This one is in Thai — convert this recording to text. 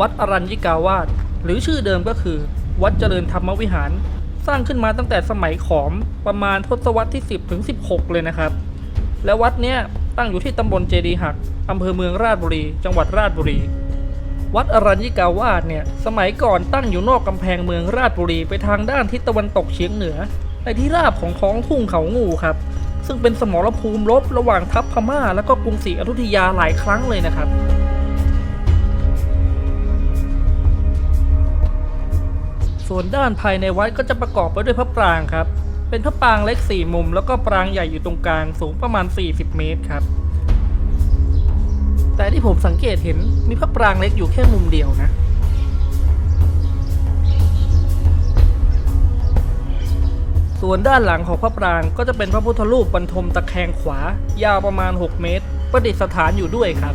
วัดอรัญญิกาวาสหรือชื่อเดิมก็คือ วัดเจริญธรรมวิหาร สร้างขึ้นมาตั้งแต่สมัยขอมประมาณทศวรรษที่ 10 ถึง 16 เลยนะครับ และวัดเนี้ยตั้งอยู่ที่ตำบลเจดีหักอำเภอเมืองราชบุรี จังหวัดราชบุรี วัดอรัญญิกาวาสเนี่ยสมัยก่อนตั้งอยู่นอกกำแพงเมืองราชบุรีไปทางด้านทิศตะวันตกเฉียงเหนือในที่ราบของท้องทุ่งเขางูครับ ซึ่งเป็นสมรภูมิรบระหว่างทัพพม่า และก็กรุงศรีอยุธยาหลายครั้งเลยนะครับ ส่วนด้านภายในวัดก็จะประกอบไปด้วยพระปรางครับ เป็นพระปรางเล็ก 4 มุม แล้วก็ปรางใหญ่อยู่ตรงกลางสูงประมาณ 40 เมตรครับ แต่ที่ผมสังเกตเห็นมีพระปรางเล็กอยู่แค่มุมเดียวนะส่วนด้านหลังของพระปรางก็จะเป็นพระพุทธรูปบรรทมตะแคงขวา ยาวประมาณ 6 เมตร ประดิษฐานอยู่ด้วยครับ